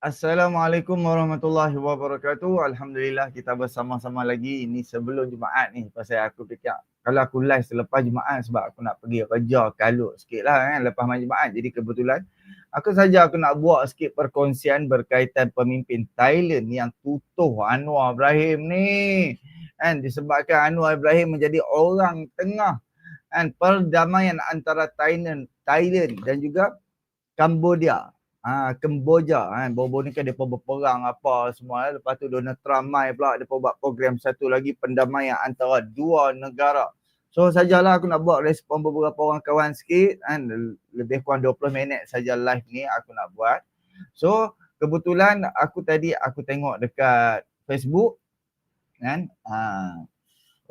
Assalamualaikum warahmatullahi wabarakatuh. Alhamdulillah kita bersama-sama lagi. Ini sebelum Jumaat ni. Pasal aku fikir kalau aku live selepas Jumaat sebab aku nak pergi kerja kalut sikit lah kan lepas malam Jumaat. Jadi kebetulan aku saja aku nak buat sikit perkongsian berkaitan pemimpin Thailand yang tutuh Anwar Ibrahim ni. Kan disebabkan Anwar Ibrahim menjadi orang tengah kan perdamaian antara Thailand, Thailand dan juga Cambodia ha, Kemboja kan. Baru-baru ni kan dia berperang apa semua. Lepas tu Donald Trump mai pula dia buat program satu lagi pendamaian antara dua negara. So sajalah aku nak buat respon beberapa orang kawan sikit kan. Lebih kurang 20 minit saja live ni aku nak buat. So kebetulan aku tadi aku tengok dekat Facebook kan. Ha.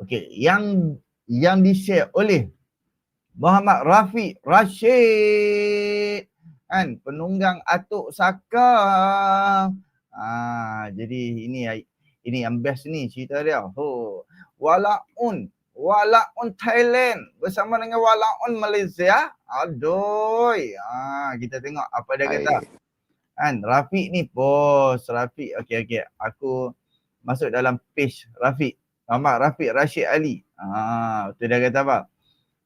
Okay yang yang di-share oleh Muhammad Rafiq Rashid kan? Penunggang atuk saka. Ah jadi ini ini yang best ni cerita dia. Oh walaun walaun Thailand bersama dengan walaun Malaysia. Aduh. Ah kita tengok apa dia kata. Kan? Rafiq ni bos Rafiq okey okey. Aku masuk dalam page Rafiq. Muhammad Rafiq Rashid Ali. Ah tu dia kata apa?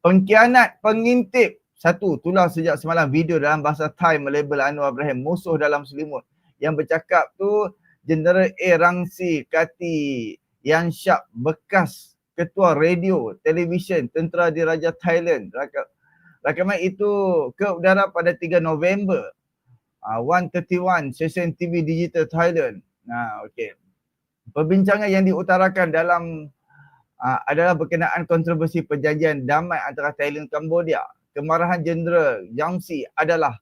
Pengkhianat pengintip satu, tular sejak semalam video dalam bahasa Thai melabel Anwar Ibrahim musuh dalam selimut. Yang bercakap tu Jeneral A. Rangsi Kati yang syak bekas ketua radio, televisyen, tentera diraja Thailand. Rakaman itu ke udara pada 3 November. Uh, 131 sesen TV Digital Thailand. Nah, okey. Perbincangan yang diutarakan dalam uh, adalah berkenaan kontroversi perjanjian damai antara Thailand dan Cambodia kemarahan Jeneral Yang Si adalah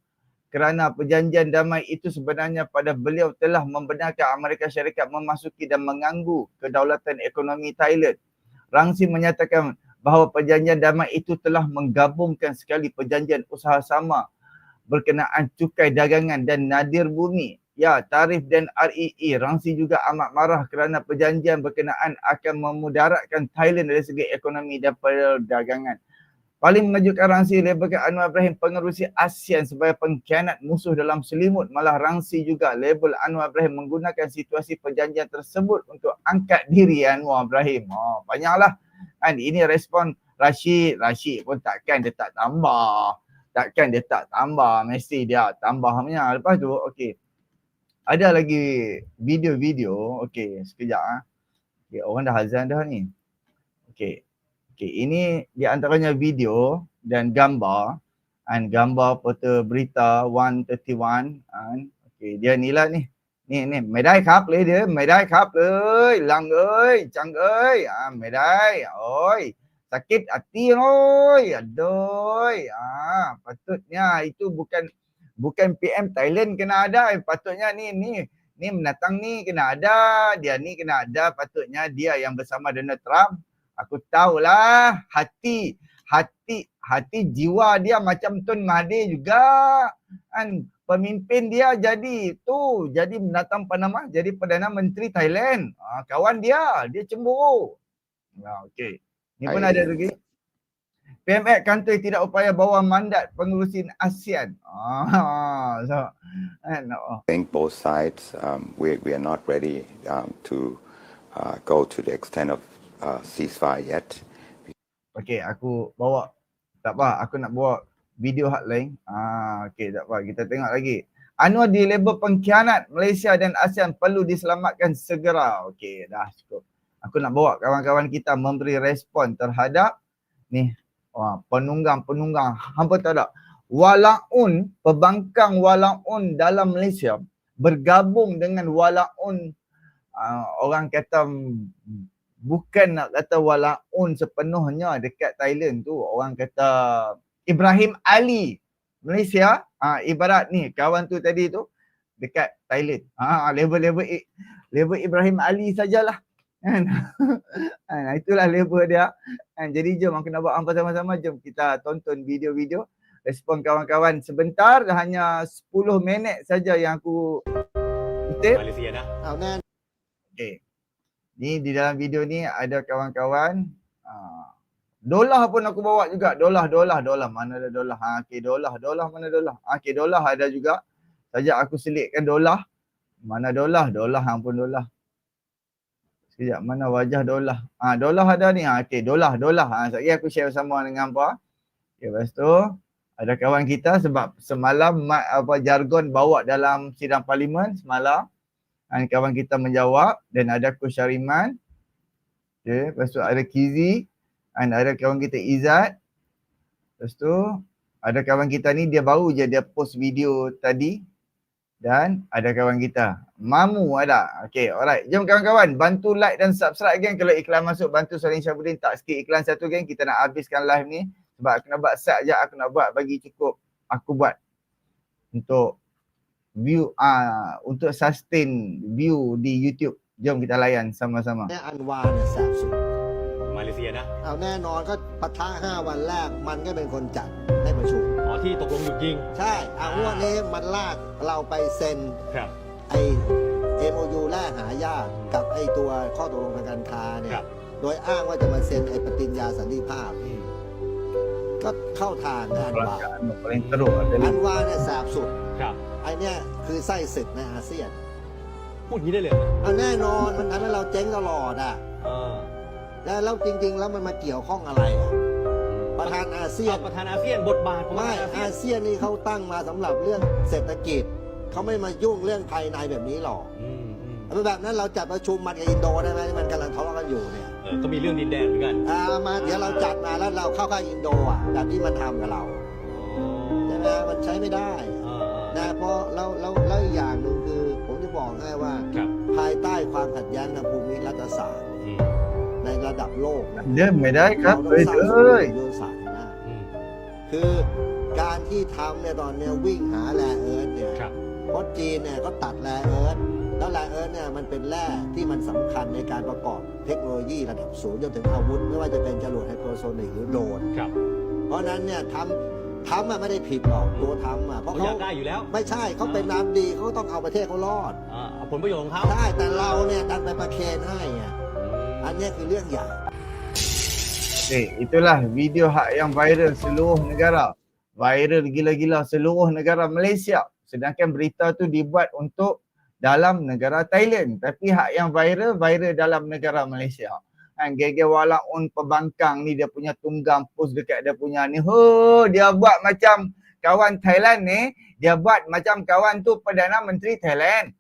kerana perjanjian damai itu sebenarnya pada beliau telah membenarkan Amerika Syarikat memasuki dan mengganggu kedaulatan ekonomi Thailand. Rangsi menyatakan bahawa perjanjian damai itu telah menggabungkan sekali perjanjian usaha sama berkenaan cukai dagangan dan nadir bumi. Ya, tarif dan REE. Rangsi juga amat marah kerana perjanjian berkenaan akan memudaratkan Thailand dari segi ekonomi dan perdagangan. Paling mengejutkan Rangsi labelkan Anwar Ibrahim pengerusi ASEAN sebagai pengkhianat musuh dalam selimut. Malah Rangsi juga label Anwar Ibrahim menggunakan situasi perjanjian tersebut untuk angkat diri Anwar Ibrahim. Oh, banyaklah. Kan ini respon Rashid. Rashid pun takkan dia tak tambah. Takkan dia tak tambah. Mesti dia tambah punya. Lepas tu, okey. Ada lagi video-video. Okey, sekejap. Ha. Okay, orang dah azan dah ni. Okey. Okay, ini di antaranya video dan gambar and gambar foto berita 131 and okay, dia ni lah ni. Ni ni, medai kap le dia, medai kap ơi, lang ơi, chang ơi, ah medai, oi. Sakit hati oi, aduh. Ah, patutnya itu bukan bukan PM Thailand kena ada, patutnya ni ni ni menatang ni kena ada, dia ni kena ada, patutnya dia yang bersama Donald Trump Aku tahulah hati hati hati jiwa dia macam Tun Mahathir juga kan pemimpin dia jadi tu jadi menatang Panama jadi Perdana Menteri Thailand. Ha, kawan dia, dia cemburu. Ya, okey. Ni pun ada lagi. PMX kantor tidak upaya bawa mandat pengurusin ASEAN. Ah, so, and, oh. I think both sides um, we we are not ready um, to uh, go to the extent of uh, ceasefire yet. Okay, aku bawa tak apa, aku nak bawa video lain. Ah, okay, tak apa, kita tengok lagi. Anwar di label pengkhianat Malaysia dan ASEAN perlu diselamatkan segera. Okay, dah cukup. Aku nak bawa kawan-kawan kita memberi respon terhadap ni wah, penunggang-penunggang. Hampa tak ada. Walaun, pembangkang walaun dalam Malaysia bergabung dengan walaun uh, orang kata bukan nak kata walaun sepenuhnya dekat Thailand tu. Orang kata Ibrahim Ali Malaysia. Ha, ibarat ni kawan tu tadi tu dekat Thailand. Ha, level-level level Ibrahim Ali sajalah. Kan? Ha, itulah level dia. Kan jadi jom aku nak buat apa sama-sama jom kita tonton video-video. Respon kawan-kawan sebentar hanya 10 minit saja yang aku kutip. Malaysia dah. Okay. Ni di dalam video ni ada kawan-kawan. Uh, dolah pun aku bawa juga. Dolah, dolah, dolah. Mana ada dolah? Ha, okay, dolah, dolah. Mana dolah? Ha, okay, dolah ada juga. Saja aku selitkan dolah. Mana dolah? Dolah hang pun dolah. Sekejap mana wajah dolah? Ah dolah ada ni. Ah okey, dolah, dolah. Ah sekejap aku share bersama dengan apa? Okay, lepas tu ada kawan kita sebab semalam mat, apa jargon bawa dalam sidang parlimen semalam. Dan kawan kita menjawab dan ada Coach Syariman. Okay, lepas tu ada Kizi dan ada kawan kita Izzat. Lepas tu ada kawan kita ni dia baru je dia post video tadi dan ada kawan kita. Mamu ada. Okay, alright. Jom kawan-kawan bantu like dan subscribe geng kalau iklan masuk bantu Salim Syabudin tak sikit iklan satu geng kita nak habiskan live ni sebab aku nak buat set je aku nak buat bagi cukup aku buat untuk view ah uh, untuk sustain view di YouTube. Jom kita layan sama-sama. แน่อันวาเนี่ยแสบสุด มาเลเซียนะ เอาแน่นอนก็ปะทะห้าวันแรกมันก็เป็นคนจัดให้ประชุม อ๋อที่ตกลงหยุดยิง ใช่เอางวันนี้มันลากเราไปเซ็น ครับ ไอ MOU แลกหายากกับไอตัวข้อตกลงทางการค้าเนี่ครัย บ โดยอ้างว่าจะมาเซ็นไอปฏิญญาสันติภาพอืมก็เข้าทางนะอันวา Perasaan paling teruk อั adalah นวาเนี่ยแสบสุด ครับ ไอเนี่ยคือไส้ศึกในอาเซียน พูดอย่างนี้ได้เลยเหรอเอาแน่นอนมันทำให้เราเจ๊งตลอดอะ เออแล้วแล้วจริง ๆ แล้วมันมาเกี่ยวข้องอะไรอะประธานอาเซียน เอาประธานอาเซียนบทบาทของประไม่ธานอาเซียอานเซียนนี่เขาตั้งมาสำหรับเรื่องเศรษฐกิจ เขาไม่มายุ่งเรื่องภายในแบบนี้หรอกอืมอืมเอาแบบนั้นเราจัดประชุมมันกับอินโดได้ไหมที่มันกำลังทะเลาะกันอยู่เนี่ยเออก็มีเรื่องดินแดนเหมือนกันอ่ามาเดี๋ยวเราจัดมาแล้วเราเข้าข้างอินโดอะแบบที่มันทำกับเราใช่ไหมมันใช้ไม่ได้เออเออ นะเพราะแล้วแล้วแล้วอีกอย่างหนึ่งคือผมจะบอกให้ว่า ครับภายใต้ความขัดแย้งทางภูมิรัฐศาสตร์อืมในระดับโลกนะ dia ไม่ได้ครับเราเอ้ยต้องสร้างเอ้ยสมดุลศาสตร์ให้ได้อืมคือการที่ทำเนี่ยตอนเนี้ยวิ่งหาแร่เอิร์ธเนี่ยครับเพราะจีนเนี่ยก็ตัดแร่เอิร์ธแล้วแร่เอิร์ธเนี่ยมันเป็นแร่ที่มันสำคัญในการประกอบเทคโนโลยีระดับสูงจนถึงอาวุธ ไม่ว่าจะเป็นจรวดไฮเปอร์โซนิกหรือโดรน ครับเพราะฉะนั้นเนี่ยทำ ทำอะไม่ได้ผิดหรอกตัวทำอะเพราะเขาอเขายากได้อยู่แล้วไม่ใช่เขาเป็นน้ำดีเขาก็ต้องเอาประเทศเขารอดอ่าเอาผลประโยชน์ของเขาใช่แต่เราเนี่ยดันไปประเคนให้อะอันเนี้ยคือเรื่องใหญ่ Eh, itulah video hak yang viral seluruh negara. Viral gila-gila seluruh negara Malaysia. Sedangkan berita tu dibuat untuk dalam negara Thailand. Tapi hak yang viral, viral dalam negara Malaysia. Kan Gege Walaun pembangkang ni dia punya tunggang post dekat dia punya ni. Ho, dia buat macam kawan Thailand ni. Dia buat macam kawan tu Perdana Menteri Thailand.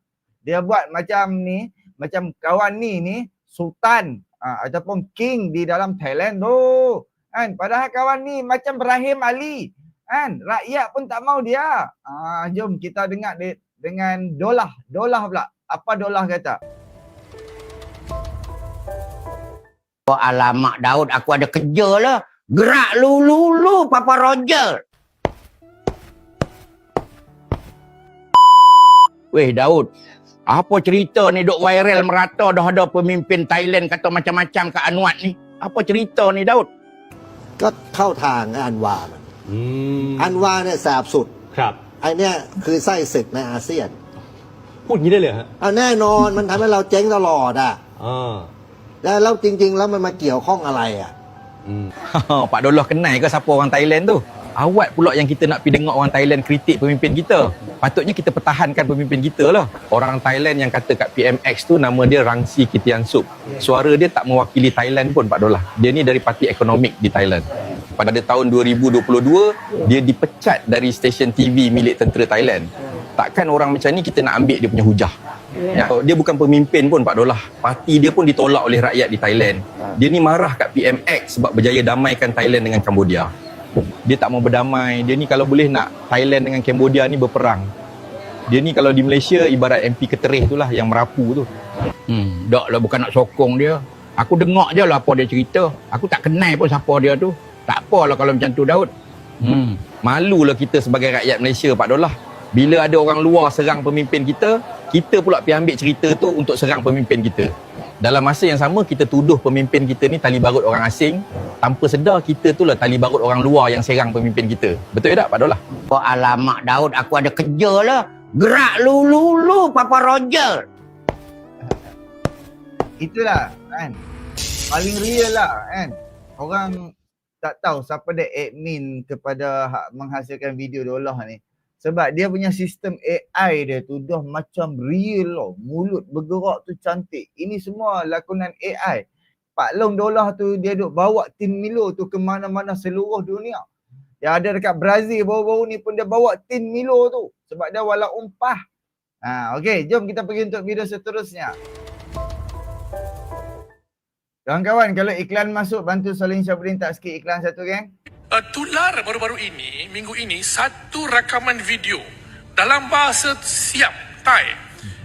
Dia buat macam ni, macam kawan ni ni Sultan uh, ataupun king di dalam Thailand tu. Kan padahal kawan ni macam Rahim Ali. Kan rakyat pun tak mau dia. Ah jom kita dengar de- dengan Dolah. Dolah pula. Apa Dolah kata? Alamak Daud, aku ada kerja lah. Gerak lu lu lu Papa Roger. Weh Daud, apa cerita ni duk viral merata dah ada pemimpin Thailand kata macam-macam ke Anwar ni? Apa cerita ni Daud? ก็เข้าทางอันวามันอืมอันวาเนี่ยแสบสุด ครับ ไอเนี่ยคือไส้ศึกในอาเซียนพูดอย่างนี้ได้เลยเหรอฮะเอาแน่นอนมันทำให้เราเจ๊งตลอดอะเออ แล้วแล้วจริง ๆ แล้วมันมาเกี่ยวข้องอะไรอ่ะ อืม Pak Doloh kenal ke siapa orang Thailand tu? Awak pula yang kita nak pergi dengar orang Thailand kritik pemimpin kita. Patutnya kita pertahankan pemimpin kita lah. Orang Thailand yang kata kat PMX tu nama dia Rangsi Kitian Sup. Suara dia tak mewakili Thailand pun Pak Dolah. Dia ni dari parti ekonomik di Thailand. Pada tahun 2022, dia dipecat dari stesen TV milik tentera Thailand. Takkan orang macam ni kita nak ambil dia punya hujah. Ya. Dia bukan pemimpin pun Pak Dolah. Parti dia pun ditolak oleh rakyat di Thailand. Dia ni marah kat PMX sebab berjaya damaikan Thailand dengan Cambodia. Dia tak mau berdamai. Dia ni kalau boleh nak Thailand dengan Cambodia ni berperang. Dia ni kalau di Malaysia ibarat MP Keterih tu lah yang merapu tu. Hmm, dak lah bukan nak sokong dia. Aku dengar je lah apa dia cerita. Aku tak kenal pun siapa dia tu. Tak apalah kalau macam tu Daud. Hmm. Malulah kita sebagai rakyat Malaysia Pak Dolah. Bila ada orang luar serang pemimpin kita, kita pula pergi ambil cerita tu untuk serang pemimpin kita. Dalam masa yang sama kita tuduh pemimpin kita ni tali barut orang asing, tanpa sedar kita tu lah tali barut orang luar yang serang pemimpin kita. Betul tak Pak Dolah? Oh, alamak Daud, aku ada kerja lah. Gerak lu lu lu Papa Roger. Itulah kan. Paling real lah kan. Orang tak tahu siapa dia admin kepada hak menghasilkan video Dolah ni. Sebab dia punya sistem AI dia tu dah macam real loh. Mulut bergerak tu cantik. Ini semua lakonan AI. Pak Long Dolah tu dia duk bawa tim Milo tu ke mana-mana seluruh dunia. Yang ada dekat Brazil baru-baru ni pun dia bawa tim Milo tu. Sebab dia wala umpah. Ha, okay, jom kita pergi untuk video seterusnya. Kawan-kawan, kalau iklan masuk, bantu Salim Syabudin tak skip iklan satu, geng. Uh, tular baru-baru ini, minggu ini, satu rakaman video dalam bahasa Siam, Thai,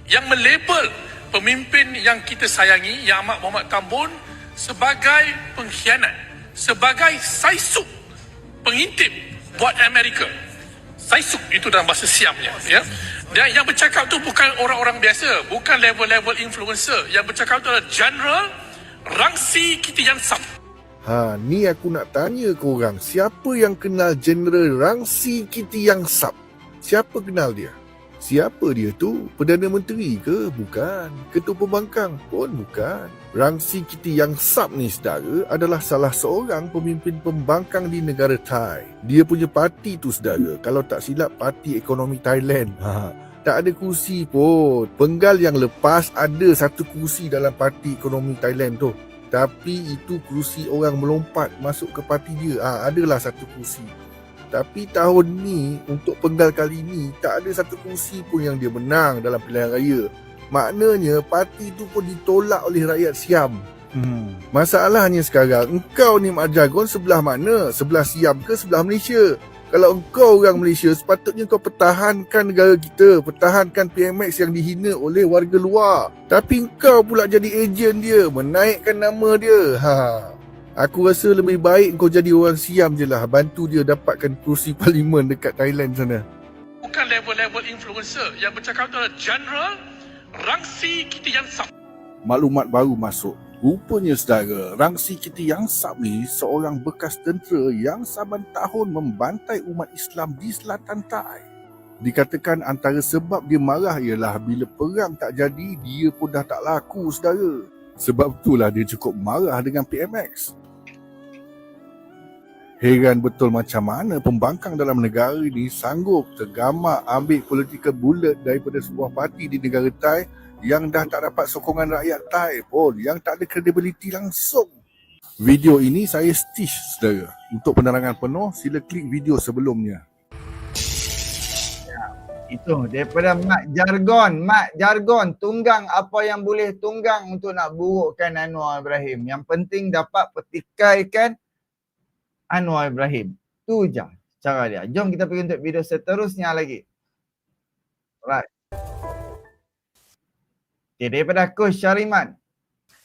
yang melabel pemimpin yang kita sayangi, Yang Amat Muhammad Tambun, sebagai pengkhianat, sebagai saisuk, pengintip buat Amerika. Saisuk itu dalam bahasa Siamnya. Ya. Dan yang bercakap tu bukan orang-orang biasa, bukan level-level influencer. Yang bercakap tu adalah General Rangsi Kitiyansap. Ha, ni aku nak tanya korang, siapa yang kenal General Rangsi Kiti Yang? Siapa kenal dia? Siapa dia tu? Perdana Menteri ke? Bukan. Ketua Pembangkang pun bukan. Rangsi Kiti Yang ni saudara adalah salah seorang pemimpin pembangkang di negara Thai. Dia punya parti tu saudara, kalau tak silap Parti Ekonomi Thailand. Ha, tak ada kursi pun. Penggal yang lepas ada satu kursi dalam Parti Ekonomi Thailand tu. Tapi itu kerusi orang melompat masuk ke parti dia. Ha, adalah satu kerusi. Tapi tahun ni, untuk penggal kali ni, tak ada satu kerusi pun yang dia menang dalam pilihan raya. Maknanya, parti tu pun ditolak oleh rakyat Siam. Hmm. Masalahnya sekarang, engkau ni Mak Jagon sebelah mana? Sebelah Siam ke sebelah Malaysia? Kalau engkau orang Malaysia, sepatutnya kau pertahankan negara kita. Pertahankan PMX yang dihina oleh warga luar. Tapi engkau pula jadi ejen dia. Menaikkan nama dia. Ha. Aku rasa lebih baik kau jadi orang Siam je lah. Bantu dia dapatkan kursi parlimen dekat Thailand sana. Bukan level-level influencer. Yang bercakap tu adalah General Rangsi Kitiyansap. Maklumat baru masuk. Rupanya saudara, Rangsi Kiti Yang Sap ni seorang bekas tentera yang saban tahun membantai umat Islam di selatan Thai. Dikatakan antara sebab dia marah ialah bila perang tak jadi, dia pun dah tak laku saudara. Sebab itulah dia cukup marah dengan PMX. Heran betul macam mana pembangkang dalam negara ini sanggup tergamak ambil political bullet daripada sebuah parti di negara Thai yang dah tak dapat sokongan rakyat Thai pun, yang tak ada kredibiliti langsung. Video ini saya stitch saudara. Untuk penerangan penuh, sila klik video sebelumnya. Itu daripada Mak Jargon. Mak Jargon tunggang apa yang boleh tunggang untuk nak burukkan Anwar Ibrahim. Yang penting dapat petikaikan Anwar Ibrahim. Tu je cara dia. Jom kita pergi untuk video seterusnya lagi. Alright. Okay, daripada Coach Syariman.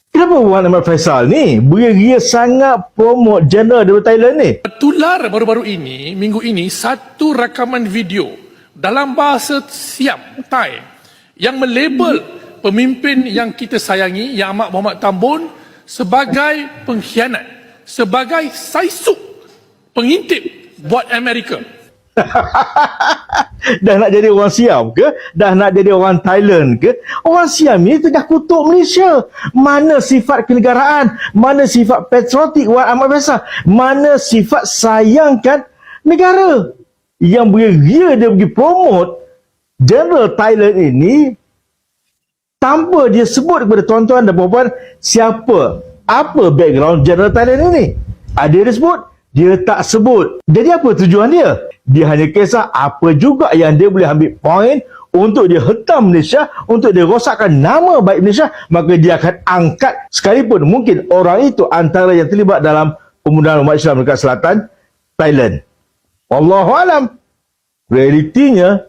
Kenapa Wan Ahmad Faisal ni beria sangat promote general daripada Thailand ni? Tular baru-baru ini, minggu ini, satu rakaman video dalam bahasa Siam, Thai, yang melabel pemimpin yang kita sayangi, Yang Amat Muhammad Tambun, sebagai pengkhianat, sebagai saisuk, pengintip buat Amerika. dah nak jadi orang Siam ke? Dah nak jadi orang Thailand ke? Orang Siam ni tengah kutuk Malaysia. Mana sifat kenegaraan? Mana sifat patriotik Wan Ahmad Faisal? Mana sifat sayangkan negara? Yang beria dia pergi promote General Thailand ini tanpa dia sebut kepada tuan-tuan dan puan-puan siapa, apa background General Thailand ini. Ada dia sebut, dia tak sebut. Jadi apa tujuan dia? Dia hanya kisah apa juga yang dia boleh ambil poin untuk dia hentam Malaysia, untuk dia rosakkan nama baik Malaysia, maka dia akan angkat sekalipun mungkin orang itu antara yang terlibat dalam pembunuhan umat Islam dekat selatan Thailand. Wallahu alam. Realitinya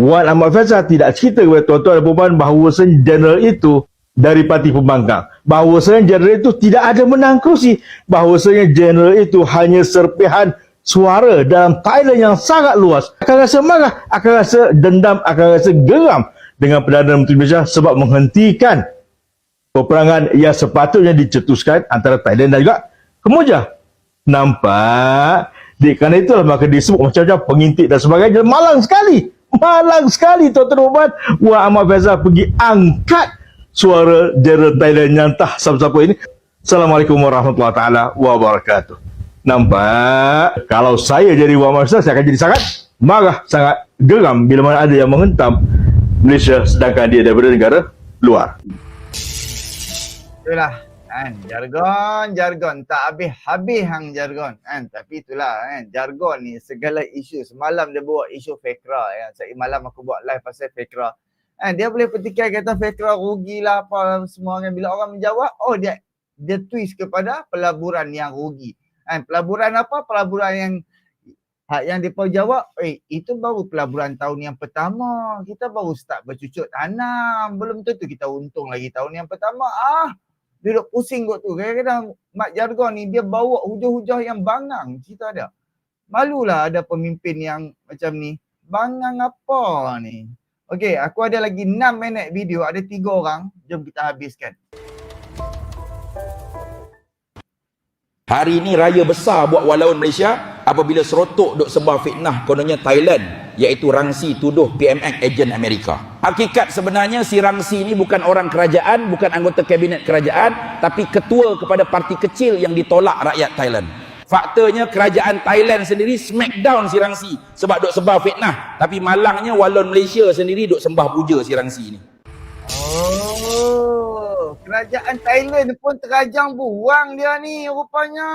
Wan Ahmad Faisal tidak cerita kepada tuan-tuan dan puan bahawa general itu dari parti pembangkang. Bahawasanya general itu tidak ada menang kerusi. Bahawasanya general itu hanya serpihan suara dalam Thailand yang sangat luas. Akan rasa marah, akan rasa dendam, akan rasa geram dengan Perdana Menteri Malaysia sebab menghentikan peperangan yang sepatutnya dicetuskan antara Thailand dan juga Kemuja. Nampak? Di kerana itulah maka disebut macam-macam pengintip dan sebagainya. Malang sekali. Malang sekali tuan-tuan dan. Wan Ahmad Faizal pergi angkat suara General Thailand yang tak siapa-siapa ini. Assalamualaikum warahmatullahi taala wabarakatuh. Nampak? Kalau saya jadi Wan saya akan jadi sangat marah, sangat geram bila mana ada yang menghentam Malaysia sedangkan dia daripada negara luar. Itulah kan? Jargon jargon. Tak habis-habis hang jargon kan? Tapi itulah kan? Jargon ni segala isu. Semalam dia bawa isu Fekra ya. Saya malam aku buat live pasal Fekra. Kan? Dia boleh petikai kata Fekra rugilah apa semua kan? Bila orang menjawab oh dia dia twist kepada pelaburan yang rugi kan pelaburan apa pelaburan yang yang depa jawab eh itu baru pelaburan tahun yang pertama kita baru start bercucuk tanam belum tentu kita untung lagi tahun yang pertama ah duduk pusing kot tu. Kadang-kadang mak jargon ni dia bawa hujah-hujah yang bangang. Cerita ada. Malulah ada pemimpin yang macam ni. Bangang apa ni? Okey, aku ada lagi 6 minit video. Ada 3 orang. Jom kita habiskan. Hari ini raya besar buat walaupun Malaysia apabila serotok duk sebar fitnah kononnya Thailand iaitu Rangsi tuduh PMX ejen Amerika. Hakikat sebenarnya si Rangsi ini bukan orang kerajaan, bukan anggota kabinet kerajaan tapi ketua kepada parti kecil yang ditolak rakyat Thailand. Faktanya kerajaan Thailand sendiri smackdown si Rangsi sebab duk sebar fitnah. Tapi malangnya walon Malaysia sendiri duk sembah puja si Rangsi ini. Oh, kerajaan Thailand pun terajang buang dia ni rupanya.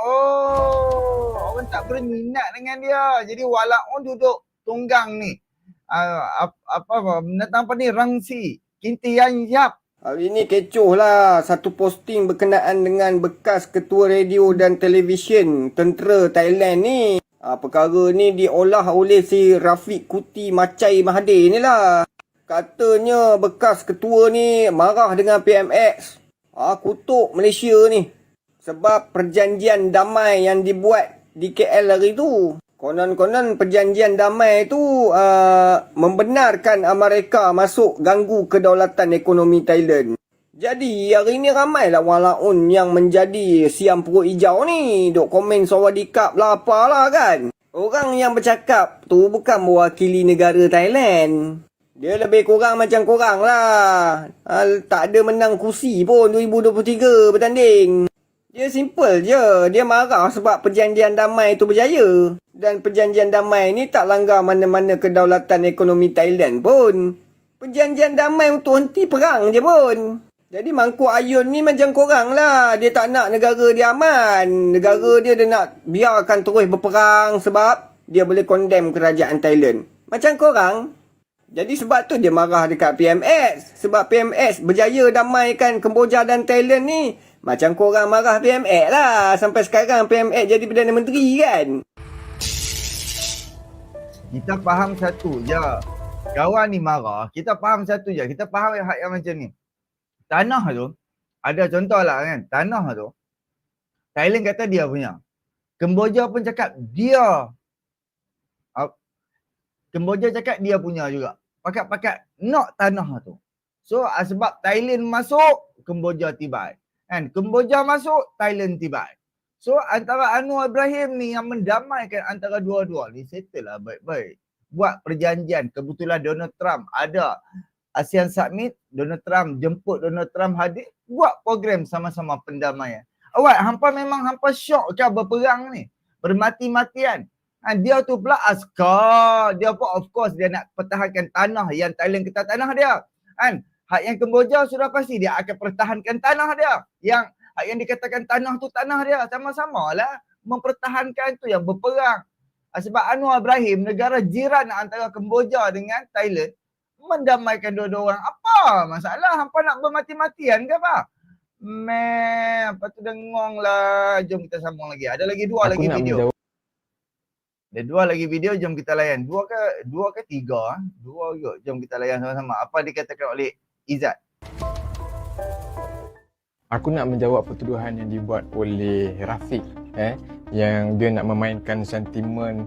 Oh, orang tak berminat dengan dia. Jadi walaupun duduk tunggang ni. Uh, apa, apa, menentang apa ni? Rangsi. Kintian Yap. Hari ni kecoh lah satu posting berkenaan dengan bekas ketua radio dan televisyen tentera Thailand ni. Ha, perkara ni diolah oleh si Rafiq Kuti Macai Mahathir ni lah. Katanya bekas ketua ni marah dengan PMX. Ha, kutuk Malaysia ni. Sebab perjanjian damai yang dibuat di KL hari tu. Konon-konon perjanjian damai tu uh, membenarkan Amerika masuk ganggu kedaulatan ekonomi Thailand. Jadi hari ni ramailah walaun yang menjadi siam perut hijau ni. Duk komen sawadikap lah apalah kan. Orang yang bercakap tu bukan mewakili negara Thailand. Dia lebih kurang macam korang lah. Ha, tak ada menang kursi pun 2023 bertanding. Dia simple je. Dia marah sebab perjanjian damai tu berjaya. Dan perjanjian damai ni tak langgar mana-mana kedaulatan ekonomi Thailand pun. Perjanjian damai untuk henti perang je pun. Jadi mangkuk ayun ni macam korang lah. Dia tak nak negara dia aman. Negara dia dia nak biarkan terus berperang sebab dia boleh condemn kerajaan Thailand. Macam korang. Jadi sebab tu dia marah dekat PMX. Sebab PMX berjaya damaikan Kemboja dan Thailand ni. Macam korang marah PMX lah. Sampai sekarang PMX jadi Perdana Menteri kan. Kita faham satu je. Kawan ni marah. Kita faham satu je. Kita faham hak yang macam ni. Tanah tu. Ada contoh lah kan. Tanah tu. Thailand kata dia punya. Kemboja pun cakap dia. Kemboja cakap dia punya juga. Pakat-pakat nak tanah tu. So sebab Thailand masuk, Kemboja tiba. Kan? Kemboja masuk, Thailand tiba. So antara Anwar Ibrahim ni yang mendamaikan antara dua-dua ni settle lah baik-baik. Buat perjanjian. Kebetulan Donald Trump ada ASEAN Summit. Donald Trump jemput Donald Trump hadir. Buat program sama-sama pendamaian. Awak hampa memang hampa syok ke berperang ni. Bermati-matian. Ha, dia tu pula askar. Dia pun of course dia nak pertahankan tanah yang Thailand kita tanah dia. Kan? Hak yang Kemboja sudah pasti dia akan pertahankan tanah dia. Yang hak yang dikatakan tanah tu tanah dia. Sama-sama lah mempertahankan tu yang berperang. Ha, sebab Anwar Ibrahim negara jiran antara Kemboja dengan Thailand mendamaikan dua-dua orang. Apa masalah? Hampa nak bermati-matian ke apa? Meh, apa tu dengong lah. Jom kita sambung lagi. Ada lagi dua Aku lagi video. menjawab. Ada dua lagi video, jom kita layan. Dua ke dua ke tiga? ah? Dua juga. Jom kita layan sama-sama. Apa dikatakan oleh Izzat? Aku nak menjawab pertuduhan yang dibuat oleh Rafiq eh yang dia nak memainkan sentimen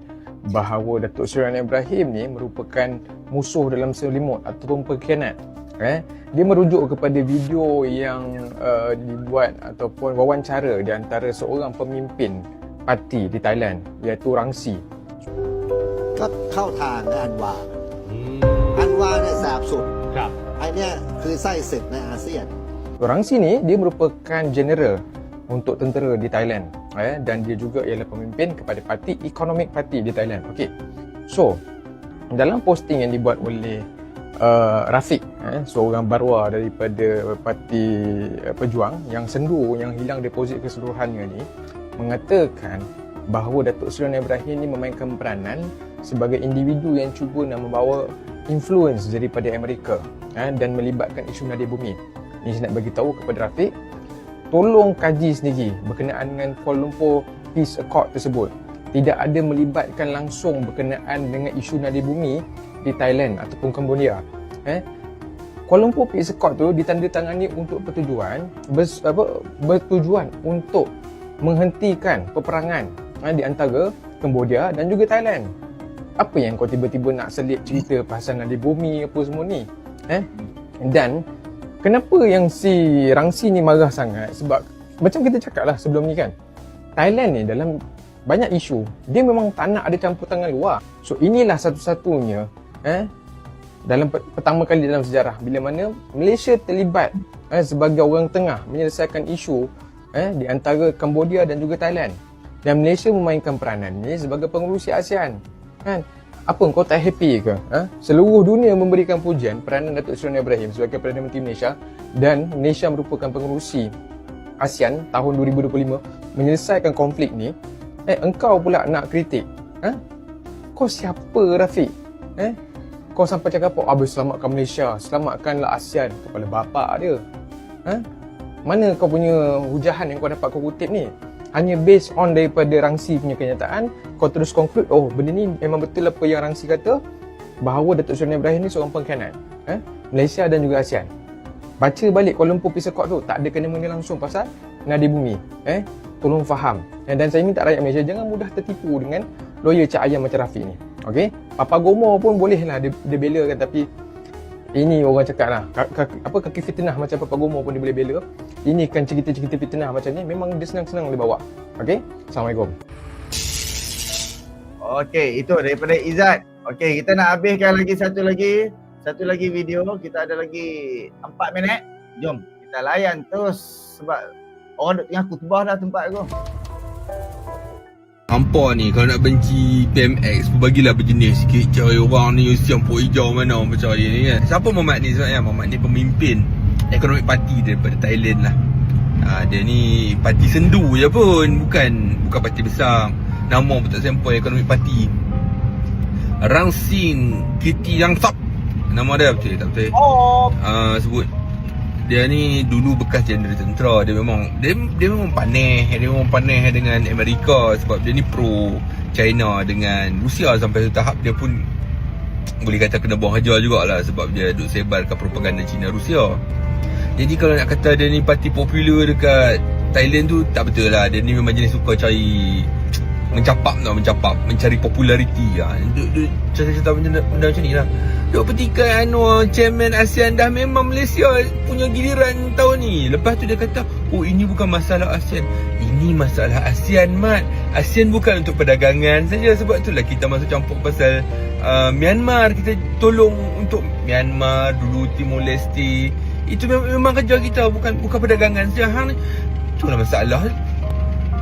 bahawa Datuk Seri Anwar Ibrahim ni merupakan musuh dalam selimut ataupun pengkhianat. Eh, dia merujuk kepada video yang uh, dibuat ataupun wawancara di antara seorang pemimpin parti di Thailand iaitu Rangsi ก็เข้าทางนะอันวา อันวาเนี่ยแสบสุด ครับ ไอเนี่ยคือไส้ศึกในอาเซียน Rangsi ni dia merupakan general untuk tentera di Thailand eh, dan dia juga ialah pemimpin kepada parti Economic Party di Thailand. Okey. So, dalam posting yang dibuat oleh uh, Rafiq eh, seorang barua daripada parti uh, pejuang yang sendu yang hilang deposit keseluruhannya ni mengatakan bahawa Datuk Seri Anwar Ibrahim ni memainkan peranan sebagai individu yang cuba nak membawa influence daripada Amerika eh, dan melibatkan isu nadir bumi. Ini saya nak bagi tahu kepada Rafiq, tolong kaji sendiri berkenaan dengan Kuala Lumpur Peace Accord tersebut. Tidak ada melibatkan langsung berkenaan dengan isu nadir bumi di Thailand ataupun Cambodia. Eh, Kuala Lumpur Peace Accord tu ditandatangani untuk pertujuan bers, apa, bertujuan untuk menghentikan peperangan eh, di antara Cambodia dan juga Thailand. Apa yang kau tiba-tiba nak selit cerita pasal nadir bumi apa semua ni? Eh? Dan kenapa yang si Rangsi ni marah sangat? Sebab macam kita cakap lah sebelum ni kan. Thailand ni dalam banyak isu, dia memang tak nak ada campur tangan luar. So inilah satu-satunya eh, dalam pe- pertama kali dalam sejarah bila mana Malaysia terlibat eh, sebagai orang tengah menyelesaikan isu eh, di antara Cambodia dan juga Thailand. Dan Malaysia memainkan peranan ni sebagai pengurusi ASEAN. Kan? Apa kau tak happy ke? Ha? Seluruh dunia memberikan pujian peranan Datuk Seri Ibrahim sebagai Perdana Menteri Malaysia dan Malaysia merupakan pengurusi ASEAN tahun 2025 menyelesaikan konflik ni. Eh, engkau pula nak kritik. Ha? Kau siapa Rafiq? Eh? Kau sampai cakap apa? Habis selamatkan Malaysia, selamatkanlah ASEAN. Kepala bapak dia. Ha? Mana kau punya hujahan yang kau dapat kau kutip ni? Hanya based on daripada Rangsi punya kenyataan, kau terus conclude, oh benda ni memang betul apa yang Rangsi kata, bahawa Datuk Seri Ibrahim ni seorang pengkhianat. Eh? Malaysia dan juga ASEAN. Baca balik Kuala Lumpur Peace Accord tu, tak ada kena-mengena langsung pasal nadir bumi. Eh? Tolong faham. Eh, Dan saya minta rakyat Malaysia jangan mudah tertipu dengan lawyer Cak Ayam macam Rafiq ni. Okey? Papa Gomo pun boleh lah dia, dia bela kan tapi ini orang cakap lah ka, ka, apa kaki fitnah macam Papa Gomo pun dia boleh bela ini kan cerita-cerita fitnah macam ni memang dia senang-senang boleh bawa Okey? Assalamualaikum Okey, itu daripada Izzat. Okey, kita nak habiskan lagi satu lagi. Satu lagi video. Kita ada lagi 4 minit. Jom, kita layan terus sebab orang duk tengah dah tempat aku. Hampa ni kalau nak benci PMX Bagilah berjenis sikit. Cari orang ni Siang pok hijau mana Macam dia ni kan. Siapa Muhammad ni? Sebenarnya Muhammad ni pemimpin Economic Party daripada Thailand lah. Ha, Dia ni Parti sendu je pun Bukan Bukan parti besar. Nama pun tak sampai Economic Party. Rangsin Kiti Yang Sap. Nama dia betul tak betul? Oh, uh, sebut dia ni dulu bekas jeneral tentera. Dia memang dia, dia memang panih dia memang panih dengan Amerika sebab dia ni pro China dengan Rusia sampai satu tahap dia pun boleh kata kena buang hajar jugalah sebab dia duk sebarkan propaganda China Rusia. Jadi kalau nak kata dia ni parti popular dekat Thailand tu tak betul lah. Dia ni memang jenis suka cari mencapak tau mencapak mencari populariti. Lah duk, duk cerita-cerita benda, benda macam ni lah duk petikai Anwar chairman ASEAN dah memang Malaysia punya giliran tahun ni. Lepas tu dia kata oh ini bukan masalah ASEAN. Ini masalah ASEAN mat. ASEAN bukan untuk perdagangan saja. Sebab itulah kita masuk campur pasal uh, Myanmar. Kita tolong untuk Myanmar dulu Timor Leste. Itu memang, memang kerja kita bukan bukan perdagangan saja. Hang itulah masalah.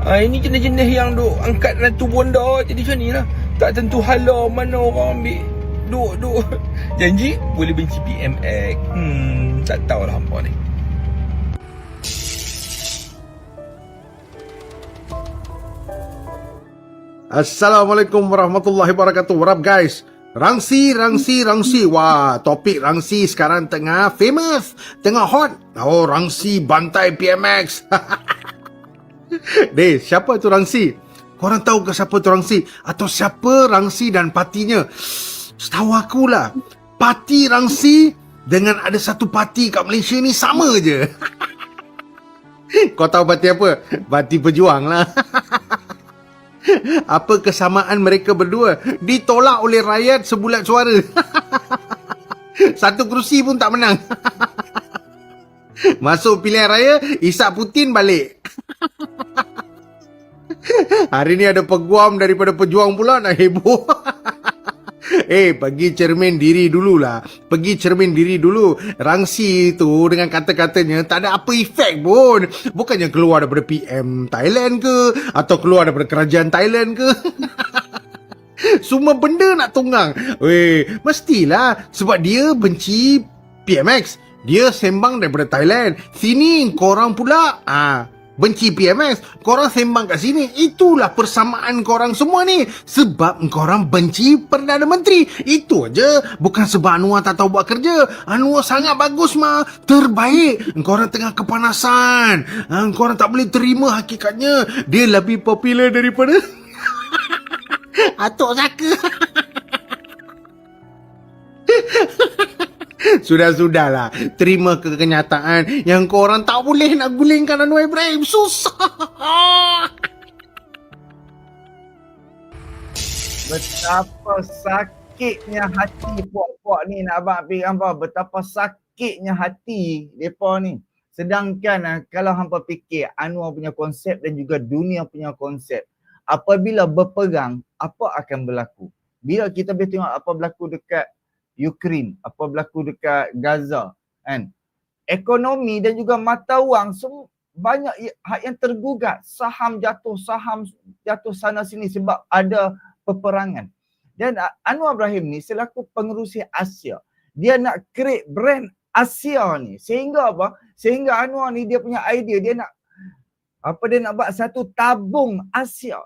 Ha, ini jenis-jenis yang duk angkat ratu bonda. Jadi macam ni lah. Tak tentu hala mana orang ambil. Duk, duk. Janji boleh benci PMX. Hmm, tak tahulah hampa ni. Assalamualaikum warahmatullahi wabarakatuh. What up guys? Rangsi, Rangsi, Rangsi. Wah, topik Rangsi sekarang tengah famous. Tengah hot. Oh, Rangsi bantai PMX. Deh, siapa tu Rangsi? Korang tahu ke siapa tu Rangsi? Atau siapa Rangsi dan partinya? Setahu aku lah. Parti Rangsi dengan ada satu parti kat Malaysia ni sama je. Kau tahu parti apa? Parti Pejuang lah. Apa kesamaan mereka berdua? Ditolak oleh rakyat sebulat suara. Satu kerusi pun tak menang. Masuk pilihan raya, Isak Putin balik. Hari ni ada peguam daripada pejuang pula nak heboh. Eh, pergi cermin diri dululah. Pergi cermin diri dulu. Rangsi tu dengan kata-katanya tak ada apa efek pun. Bukannya keluar daripada PM Thailand ke? Atau keluar daripada kerajaan Thailand ke? Semua benda nak tunggang. Weh, mestilah sebab dia benci PMX. Dia sembang daripada Thailand. Sini korang pula ah benci PMX. Korang sembang kat sini. Itulah persamaan korang semua ni. Sebab korang benci Perdana Menteri. Itu aja. Bukan sebab Anwar tak tahu buat kerja. Anwar sangat bagus mah. Terbaik. Korang tengah kepanasan. Ah, korang tak boleh terima hakikatnya. Dia lebih popular daripada Atuk Saka. Sudah-sudahlah. Terima ke kenyataan yang korang tak boleh nak gulingkan Anwar Ibrahim. Susah. Betapa sakitnya hati puak-puak ni nak abang pergi hampa. Betapa sakitnya hati mereka ni. Sedangkan ah, kalau hampa fikir Anwar punya konsep dan juga dunia punya konsep. Apabila berperang, apa akan berlaku? Bila kita boleh tengok apa berlaku dekat Ukraine, apa berlaku dekat Gaza, kan? Ekonomi dan juga mata wang semua banyak hak yang tergugat. Saham jatuh, saham jatuh sana sini sebab ada peperangan. Dan Anwar Ibrahim ni selaku pengerusi Asia, dia nak create brand Asia ni. Sehingga apa? Sehingga Anwar ni dia punya idea, dia nak apa dia nak buat satu tabung Asia.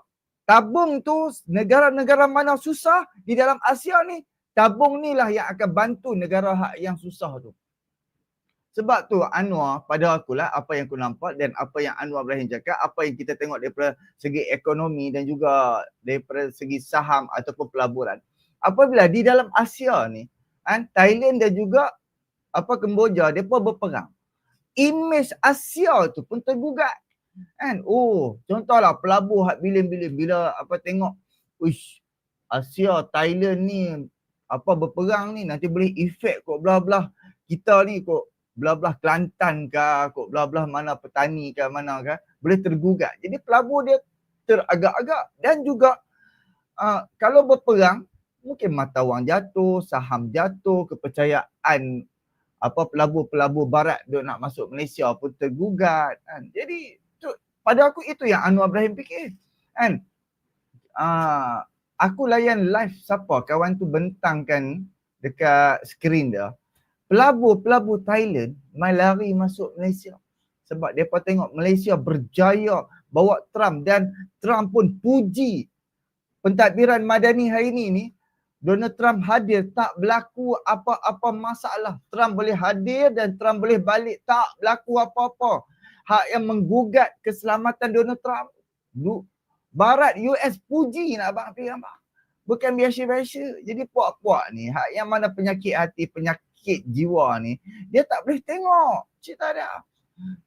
Tabung tu negara-negara mana susah di dalam Asia ni, tabung ni lah yang akan bantu negara hak yang susah tu. Sebab tu Anwar pada akulah apa yang aku nampak dan apa yang Anwar Ibrahim cakap, apa yang kita tengok daripada segi ekonomi dan juga daripada segi saham ataupun pelaburan. Apabila di dalam Asia ni, kan, Thailand dan juga apa Kemboja, mereka berperang. Image Asia tu pun tergugat. Kan? Oh, contohlah pelabur hak bilin-bilin bila apa tengok, uish, Asia, Thailand ni apa berperang ni nanti boleh efek kot belah-belah kita ni kot belah-belah Kelantan ke, kot belah-belah mana petani ke, mana ke, boleh tergugat. Jadi pelabur dia teragak-agak dan juga uh, kalau berperang, mungkin mata wang jatuh, saham jatuh, kepercayaan apa pelabur-pelabur barat duk nak masuk Malaysia pun tergugat kan. Jadi tu, pada aku itu yang Anwar Ibrahim fikir kan. Uh, aku layan live siapa kawan tu bentangkan dekat skrin dia pelabur-pelabur Thailand mai lari masuk Malaysia. Sebab mereka tengok Malaysia berjaya bawa Trump dan Trump pun puji pentadbiran madani hari ini ni Donald Trump hadir tak berlaku apa-apa masalah. Trump boleh hadir dan Trump boleh balik tak berlaku apa-apa. Hak yang menggugat keselamatan Donald Trump. Barat US puji nak abang pergi abang. Bukan biasa-biasa. Jadi puak-puak ni hak yang mana penyakit hati, penyakit jiwa ni dia tak boleh tengok cerita dia.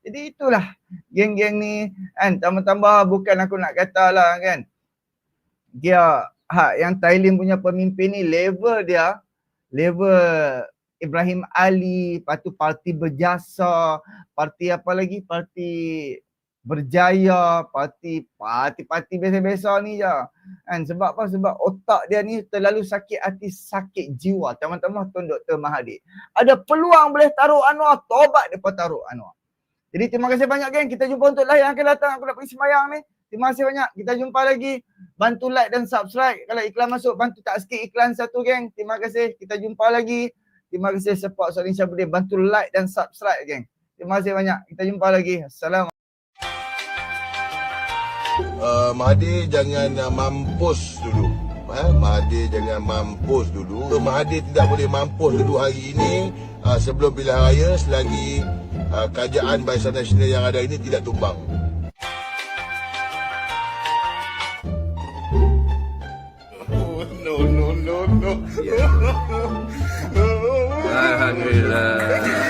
Jadi itulah geng-geng ni kan tambah-tambah bukan aku nak kata lah kan. Dia hak yang Thailand punya pemimpin ni level dia level Ibrahim Ali, lepas tu parti berjasa, parti apa lagi? Parti berjaya, parti parti-parti biasa-biasa ni je. Kan sebab apa? Sebab otak dia ni terlalu sakit hati, sakit jiwa. Teman-teman Tuan Dr. Mahathir. Ada peluang boleh taruh Anwar, tobat depa taruh Anwar. Jadi terima kasih banyak geng. Kita jumpa untuk live yang akan datang. Aku nak pergi semayang ni. Terima kasih banyak. Kita jumpa lagi. Bantu like dan subscribe. Kalau iklan masuk, bantu tak skip iklan satu geng. Terima kasih. Kita jumpa lagi. Terima kasih support Soalan Syabudin. Bantu like dan subscribe geng. Terima kasih banyak. Kita jumpa lagi. Assalamualaikum. Uh, Mahathir jangan uh, mampus dulu. Eh, Mahathir jangan mampus dulu. Mahathir tidak boleh mampus dulu hari ini uh, sebelum pilihan raya selagi uh, kerajaan Barisan Nasional yang ada ini tidak tumbang. No, no, no, no. Alhamdulillah.